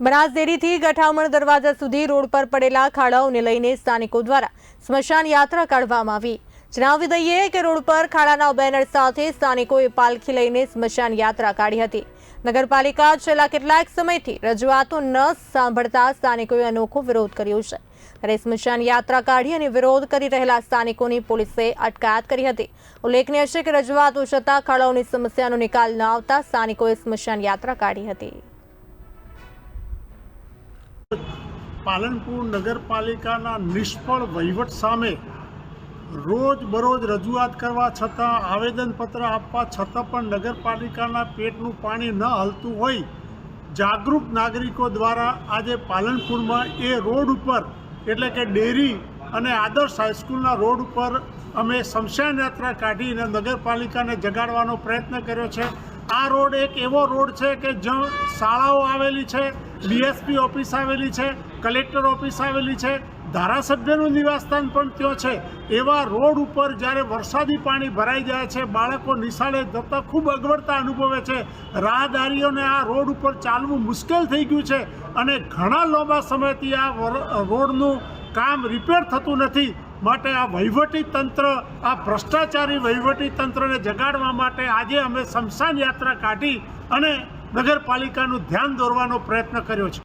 બનાસડેરીથી ગઠામણ દરવાજા સુધી રોડ પર પડેલા ખાડાઓને લઈને સ્થાનિકો દ્વારા સ્મશાન યાત્રા કાઢવામાં આવી. જણાવી દઈએ કે રોડ પર ખાડાના બેનર સાથે સ્થાનિકોએ પાલખી લઈને સ્મશાન યાત્રા કાઢી હતી. નગરપાલિકા છેલ્લા કેટલાક સમયથી રજૂઆતો ન સાંભળતા સ્થાનિકોએ અનોખો વિરોધ કર્યો છે. ત્યારે સ્મશાન યાત્રા કાઢી અને વિરોધ કરી રહેલા સ્થાનિકોની પોલીસે અટકાયત કરી હતી. ઉલ્લેખનીય છે કે રજૂઆતો છતાં ખાડાઓની સમસ્યાનો નિકાલ ન આવતા સ્થાનિકોએ સ્મશાન યાત્રા કાઢી હતી. પાલનપુર નગરપાલિકાના નિષ્ફળ વહીવટ સામે રોજ બરોજ રજૂઆત કરવા છતાં આવેદનપત્ર આપવા છતાં પણ નગરપાલિકાના પેટનું પાણી ન હલતું હોય, જાગૃત નાગરિકો દ્વારા આજે પાલનપુરમાં એ રોડ ઉપર, એટલે કે ડેરી અને આદર્શ હાઈસ્કૂલના રોડ ઉપર અમે શમશાન યાત્રા કાઢીને નગરપાલિકાને જગાડવાનો પ્રયત્ન કર્યો છે. આ રોડ એક એવો રોડ છે કે જ્યાં શાળાઓ આવેલી છે ડીએસપી ઓફિસ આવેલી છે, કલેક્ટર ઓફિસ આવેલી છે, ધારાસભ્યનું નિવાસસ્થાન પણ ત્યાં છે. એવા રોડ ઉપર જ્યારે વરસાદી પાણી ભરાઈ જાય છે, બાળકો નિશાળે જતાં ખૂબ અગવડતા અનુભવે છે. રાહદારીઓને આ રોડ ઉપર ચાલવું મુશ્કેલ થઈ ગયું છે અને ઘણા લાંબા સમયથી આ રોડનું કામ રિપેર થતું નથી. માટે આ વહીવટી તંત્ર, આ ભ્રષ્ટાચારી વહીવટી તંત્રને જગાડવા માટે આજે અમે શમશાન યાત્રા કાઢી અને નગરપાલિકાનું ધ્યાન દોરવાનો પ્રયત્ન કર્યો છે.